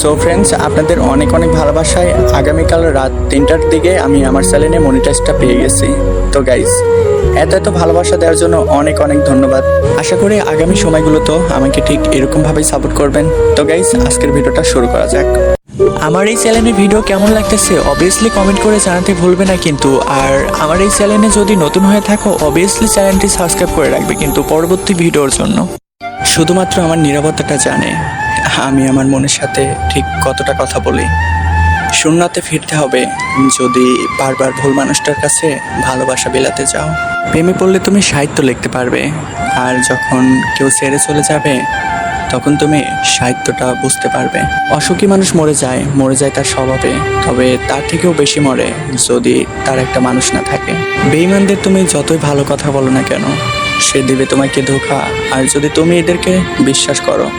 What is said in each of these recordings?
So friends আপনাদের অনেক অনেক ভালোবাসায় আগামীকাল রাত তিনটার দিকে আমি আমার চ্যানেলে মনিটাইজটা পেয়ে গেছি। তো গাইস এত এত ভালোবাসা দেওয়ার জন্য অনেক অনেক ধন্যবাদ। আশা করি আগামী সময়গুলোতেও আমাকে ঠিক এরকমভাবেই সাপোর্ট করবেন। তো গাইস আজকের ভিডিওটা শুরু করা যাক। আমার এই চ্যানেলের ভিডিও কেমন লাগতেছে অবভিয়াসলি কমেন্ট করে জানাতে ভুলবে না কিন্তু, আর আমার এই চ্যানেলে যদি নতুন হয়ে থাকো অবভিয়াসলি চ্যানেলটি সাবস্ক্রাইব করে রাখবে কিন্তু পরবর্তী ভিডিওর জন্য। শুধুমাত্র আমার নিরাপত্তাটা জানে। আমি আমার মনের সাথে ঠিক কতটা কথা বলি। শূন্যতে ফিরতে হবে। যদি বারবার ভুল মানুষটার কাছে ভালোবাসা বিলাতে যাও প্রেমে পড়লে তুমি সাহিত্য লিখতে পারবে। আর যখন কেউ ছেড়ে চলে যাবে, তখন তুমি সাহিত্যটা বুঝতে পারবে। অসুখী মানুষ মরে যায় মরে যায় তার স্বভাবে। তবে তার থেকেও বেশি মরে যদি তার একটা মানুষ না থাকে। বেইমানদের তুমি যতই ভালো কথা বলো না কেন, সে দিবে তোমাকে ধোকা। আর যদি তুমি এদেরকে বিশ্বাস করো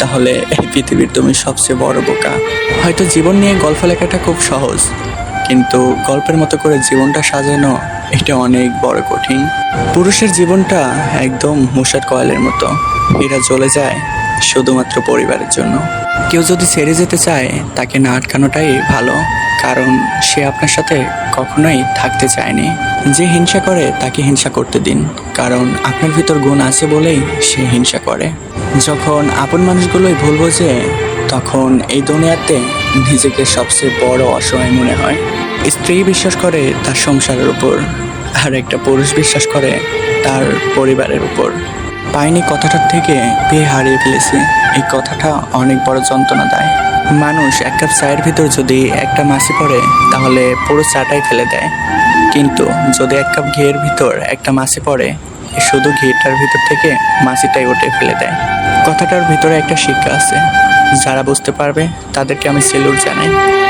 তাহলে এই পৃথিবীর তুমি সবচেয়ে বড় বোকা। হয়তো জীবন নিয়ে গল্প লেখাটা খুব সহজ, কিন্তু গল্পের মতো করে জীবনটা সাজানো এটা অনেক বড় কঠিন। পুরুষের জীবনটা একদম মুষার কয়েলের মতো। এরা চলে যায় শুধুমাত্র পরিবারের জন্য। কেউ যদি ছেড়ে যেতে চায়, তাকে না আটকানোটাই ভালো, কারণ সে আপনার সাথে কখনোই থাকতে চায়নি। যে হিংসা করে, তাকে হিংসা করতে দিন। কারণ আপনার ভিতর গুণ আছে বলেই সে হিংসা করে। যখন আপন মানুষগুলোই ভুল বোঝে, তখন এই দুনিয়াতে নিজেকে সবচেয়ে বড় অসহায় মনে হয়। স্ত্রী বিশ্বাস করে তার সংসারের উপর, আর একটা পুরুষ বিশ্বাস করে তার পরিবারের উপর। পাইনি কথাটার থেকে পেয়ে হারিয়ে ফেলেছি। এই কথাটা অনেক বড় যন্ত্রণা দেয়। মানুষ এক কাপ চায়ের ভিতর যদি একটা মাছি পড়ে, তাহলে পুরো চাটাই ফেলে দেয়। কিন্তু যদি এক কাপ ঘিয়ের ভিতর একটা মাছি পড়ে শুধু ঘিটার ভিতর থেকে মাছিটাই ওঠে ফেলে দেয়। কথাটার ভিতরে একটা শিক্ষা আছে। যারা বুঝতে পারবে, তাদেরকে আমি সেলুট জানাই।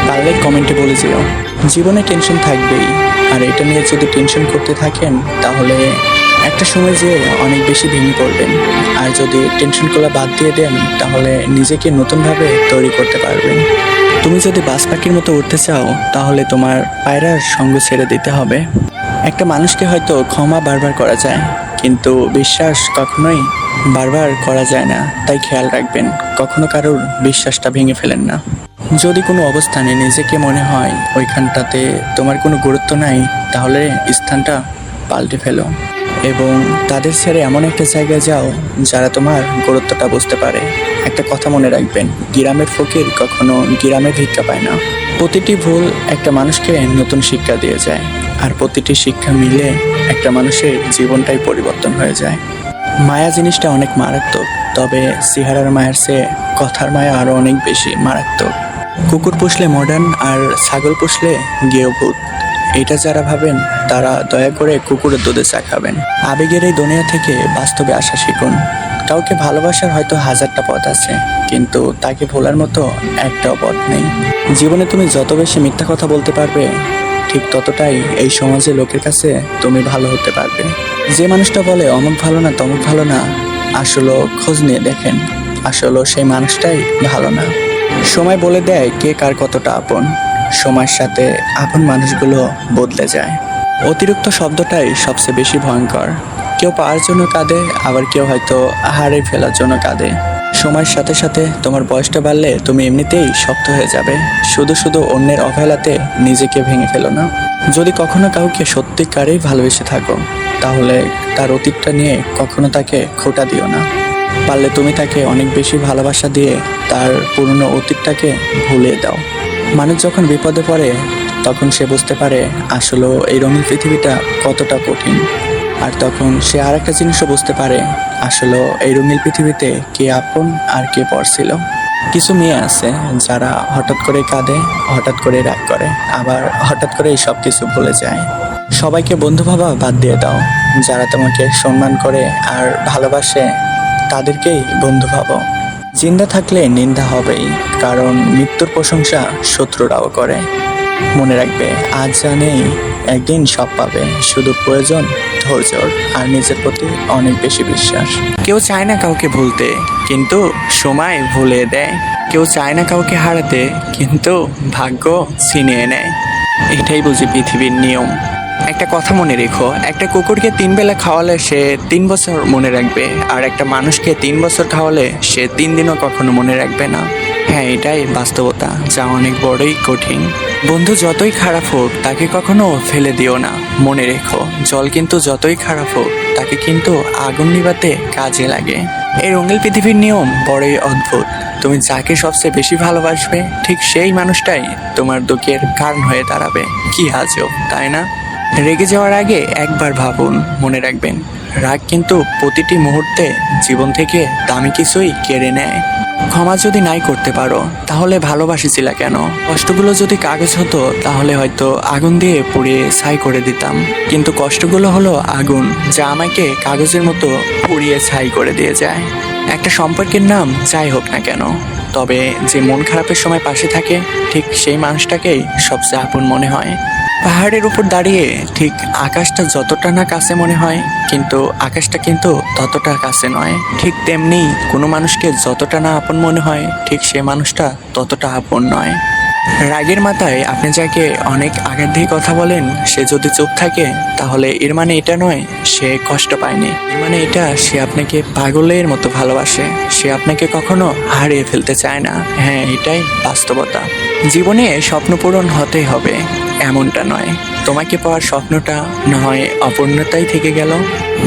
পারলে কমেন্টে বলে যেও জীবনে টেনশন থাকবেই। আর এটা নিয়ে যদি টেনশন করতে থাকেন, তাহলে একটা সময় যে অনেক বেশি ভেঙে পড়বেন। আর যদি টেনশনগুলো বাদ দিয়ে দেন, তাহলে নিজেকে নতুনভাবে তৈরি করতে পারবেন। তুমি যদি বাস পাখির মতো উঠতে চাও, তাহলে তোমার পায়রার সঙ্গ ছেড়ে দিতে হবে। একটা মানুষকে হয়তো ক্ষমা বারবার করা যায়, কিন্তু বিশ্বাস কখনোই বারবার করা যায় না। তাই খেয়াল রাখবেন, কখনো কারোর বিশ্বাসটা ভেঙে ফেলেন না। যদি কোনো অবস্থানে নিজেকে মনে হয় ওইখানটাতে তোমার কোনো গুরুত্ব নাই, তাহলে স্থানটা পাল্টে ফেলো। এবং তাদের ছেড়ে এমন একটা জায়গায় যাও যারা তোমার গুরুত্বটা বুঝতে পারে। একটা কথা মনে রাখবেন, গ্রামের ফকির কখনো গ্রামে ভিক্ষা পায় না। প্রতিটি ভুল একটা মানুষকে নতুন শিক্ষা দিয়ে যায়, আর প্রতিটি শিক্ষা মিলে একটা মানুষের জীবনটাই পরিবর্তন হয়ে যায়। মায়া জিনিসটা অনেক মারাত্মক, তবে চেহারার মায়ের চেয়ে কথার মায়া আরও অনেক বেশি মারাত্মক। কুকুর পুষলে মডার্ন আর ছাগল পুষলে গেয়ভূত এটা যারা ভাবেন, তারা দয়া করে কুকুরের দুধে চা খাবেন। আবেগের এই দুনিয়া থেকে বাস্তবে আসা শিখুন। কাউকে ভালোবাসার হয়তো হাজারটা পথ আছে, কিন্তু তাকে ভোলার মতো একটাও পথ নেই। জীবনে তুমি যত বেশি মিথ্যা কথা বলতে পারবে, ঠিক ততটাই এই সমাজে লোকের কাছে তুমি ভালো হতে পারবে। যে মানুষটা বলে, অমুক ভালো না, তমুক ভালো না আসলে খোঁজ নিয়ে দেখেন আসলে সেই মানুষটাই ভালো না। সময় বলে দেয় কে কার কতটা আপন। সময়ের সাথে আপন মানুষগুলো বদলে যায়। অতিরিক্ত শব্দটাই সবচেয়ে বেশি ভয়ঙ্কর। কেউ পাওয়ার জন্য কাঁদে, আবার কেউ হয়তো হারে ফেলার জন্য কাঁদে। সময়ের সাথে সাথে তোমার বয়সটা বাড়লে তুমি এমনিতেই শক্ত হয়ে যাবে। শুধু শুধু অন্যের অবহেলাতে নিজেকে ভেঙে ফেলো না। যদি কখনো কাউকে সত্যিকারেই ভালোবেসে থাকো, তাহলে তার অতীতটা নিয়ে কখনো তাকে খোটা দিও না। পারলে তুমি তাকে অনেক বেশি ভালোবাসা দিয়ে তার পুরনো অতীতটাকে ভুলে দাও। মানুষ যখন বিপদে পড়ে, তখন সে বুঝতে পারে আসলে এই রঙিন পৃথিবীটা কতটা কঠিন। আর তখন সে আর একটা জিনিসও বুঝতে পারে, আসলে এই রঙিন পৃথিবীতে কে আপন আর কে পর ছিল কিছু মেয়ে আছে যারা হঠাৎ করে কাঁদে, হঠাৎ করে রাগ করে, আবার হঠাৎ করে সব কিছু ভুলে যায়। সবাইকে বন্ধু ভাবা বাদ দিয়ে দাও। যারা তোমাকে সম্মান করে আর ভালোবাসে, তাদেরকেই বন্ধু ভাবো। জিন্দা থাকলে নিন্দা হবেই, কারণ মৃত্যুর প্রশংসা শত্রুরাও করে। মনে রাখবে, আজ যা নেই, একদিন সব পাবে। শুধু প্রয়োজন ধৈর্যর আর নিজের প্রতি অনেক বেশি বিশ্বাস। কেউ চায় না কাউকে ভুলতে, কিন্তু সময় ভুলে দেয়। কেউ চায় না কাউকে হারাতে, কিন্তু ভাগ্য ছিনিয়ে নেয়। এটাই বুঝি পৃথিবীর নিয়ম। একটা কথা মনে রেখো, একটা কুকুরকে তিন বেলা খাওয়ালে সে তিন বছর মনে রাখবে, আর একটা মানুষকে তিন বছর খাওয়ালে সে তিন দিনও কখনো মনে রাখবে না। হ্যাঁ এটাই বাস্তবতা, যা অনেক বড়ই কঠিন। বন্ধু, যতই খারাপ হোক, তাকে কখনো ফেলে দিও না। মনে রেখো, জল কিন্তু যতই খারাপ হোক, তাকে কিন্তু আগুন নিভাতে কাজে লাগে। এই রঙিল পৃথিবীর নিয়ম বড়ই অদ্ভুত। তুমি যাকে সবচেয়ে বেশি ভালোবাসবে, ঠিক সেই মানুষটাই তোমার দুঃখের কারণ হয়ে দাঁড়াবে। কি আজব, তাই না? রেগে যাওয়ার আগে একবার ভাবুন, মনে রাখবেন, রাগ কিন্তু প্রতিটি মুহূর্তে জীবন থেকে দামি কিছুই কেড়ে নেয়। ক্ষমা যদি নাই করতে পারো, তাহলে ভালোবাসেছিলা কেন? কষ্টগুলো যদি কাগজ হতো, তাহলে হয়তো আগুন দিয়ে পুড়িয়ে ছাই করে দিতাম। কিন্তু কষ্টগুলো হলো আগুন, যা আমাকে কাগজের মতো পুড়িয়ে ছাই করে দিয়ে যায়। একটা সম্পর্কের নাম যাই হোক না কেন তবে যে মন খারাপের সময় পাশে থাকে, ঠিক সেই মানুষটাকেই সবচেয়ে আপন মনে হয়। পাহাড়ের উপর দাঁড়িয়ে ঠিক আকাশটা যতটা না কাছে মনে হয়, কিন্তু আকাশটা কিন্তু ততটা কাছে নয়। ঠিক তেমনি কোনো মানুষকে যতটা না আপন মনে হয়, ঠিক সে মানুষটা ততটা আপন নয়। রাগের মাথায় আপনি যাকে অনেক আগের দিয়ে কথা বলেন, সে যদি চুপ থাকে, তাহলে এর মানে এটা নয়, সে কষ্ট পায়নি। এর মানে এটা, সে আপনাকে পাগলের মতো ভালোবাসে। সে আপনাকে কখনো হারিয়ে ফেলতে চায় না। হ্যাঁ এটাই বাস্তবতা। জীবনে স্বপ্ন পূরণ হতেই হবে। এমনটা নয়। তোমাকে পাওয়ার স্বপ্নটা না হয় অপূর্ণতাই থেকে গেল।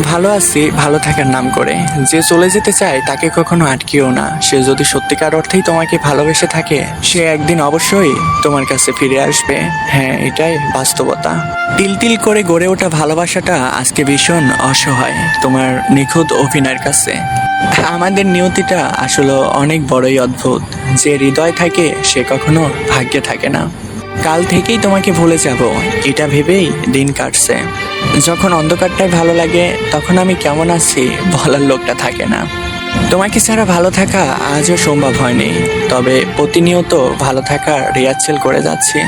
ভালো আছি, ভালো থাকার নাম করে। যে চলে যেতে চায় তাকে কখনো আটকিও না। সে যদি সত্যিকার অর্থেই তোমাকে ভালোবেসে থাকে, সে একদিন অবশ্যই তোমার কাছে ফিরে আসবে। হ্যাঁ এটাই বাস্তবতা। তিল তিল করে গড়ে ওঠা ভালোবাসাটা আজকে ভীষণ অসহায় তোমার নিখুঁত অভিনয়ের কাছে। আমাদের নিয়তিটা আসলে অনেক বড়ই অদ্ভুত। যে হৃদয় থাকে, সে কখনো ভাগ্যে থাকে না। কাল থেকেই তোমাকে ভুলে যাব। এটা ভেবেই দিন কাটছে। যখন অন্ধকারটাই ভালো লাগে, তখন আমি কেমন আছি বলার লোকটা থাকে না। তোমাকে ছাড়া ভালো থাকা আজও সম্ভব হয়নি। তবে প্রতিনিয়ত ভালো থাকার রিহার্সেল করে যাচ্ছি।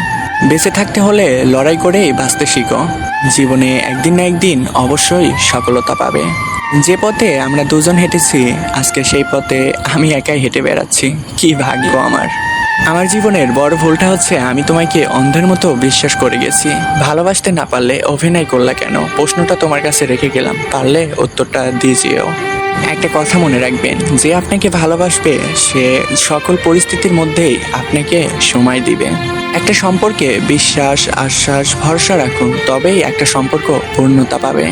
বেঁচে থাকতে হলে লড়াই করেই বাঁচতে শিখো। জীবনে একদিন না একদিন অবশ্যই সফলতা পাবে। যে পথে আমরা দুজন হেঁটেছি, আজকে সেই পথে আমি একাই হেঁটে বেড়াচ্ছি। কি ভাগ্য আমার। আমার জীবনের বড় ভুলটা হচ্ছে আমি তোমাকে অন্ধের মতো বিশ্বাস করে গেছি। ভালোবাসতে না পারলে অভিনয় করলা কেন? প্রশ্নটা তোমার কাছে রেখে গেলাম। পারলে উত্তরটা দিয়ে একটা কথা মনে রাখবেন, যে আপনাকে ভালোবাসবে, সে সকল পরিস্থিতির মধ্যেই আপনাকে সময় দিবে। একটা সম্পর্কে বিশ্বাস, আশ্বাস, ভরসা রাখুন, তবেই একটা সম্পর্ক পূর্ণতা পাবে।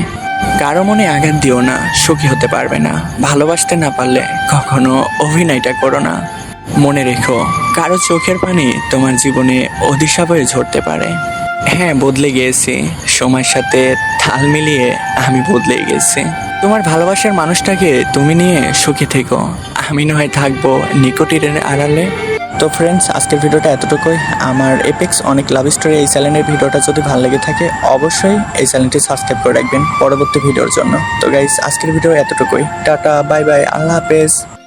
কারও মনে আঘাত দিও না, সুখী হতে পারবে না। ভালোবাসতে না পারলে কখনো অভিনয়টা করো না। মনে রেখো, কারও চোখের পানি তোমার জীবনে অধিশাপ হয়ে ঝরতে পারে। হ্যাঁ বদলে গিয়েছি। সময়ের সাথে তাল মিলিয়ে আমি বদলে গেছি। তোমার ভালোবাসার মানুষটাকে তুমি নিয়ে সুখী থেকো। আমি নয় থাকব নিকটির আড়ালে। তো ফ্রেন্ডস আজকের ভিডিওটা এতটুকুই। আমার এপেক্স অনেক লাভ স্টোরি এই চ্যানেলের ভিডিওটা যদি ভালো লেগে থাকে, অবশ্যই এই চ্যানেলটি সাবস্ক্রাইব করে রাখবেন পরবর্তী ভিডিওর জন্য। তো গাইস আজকের ভিডিও এতটুকুই। টাটা বাই বাই আল্লাহ হাফেজ।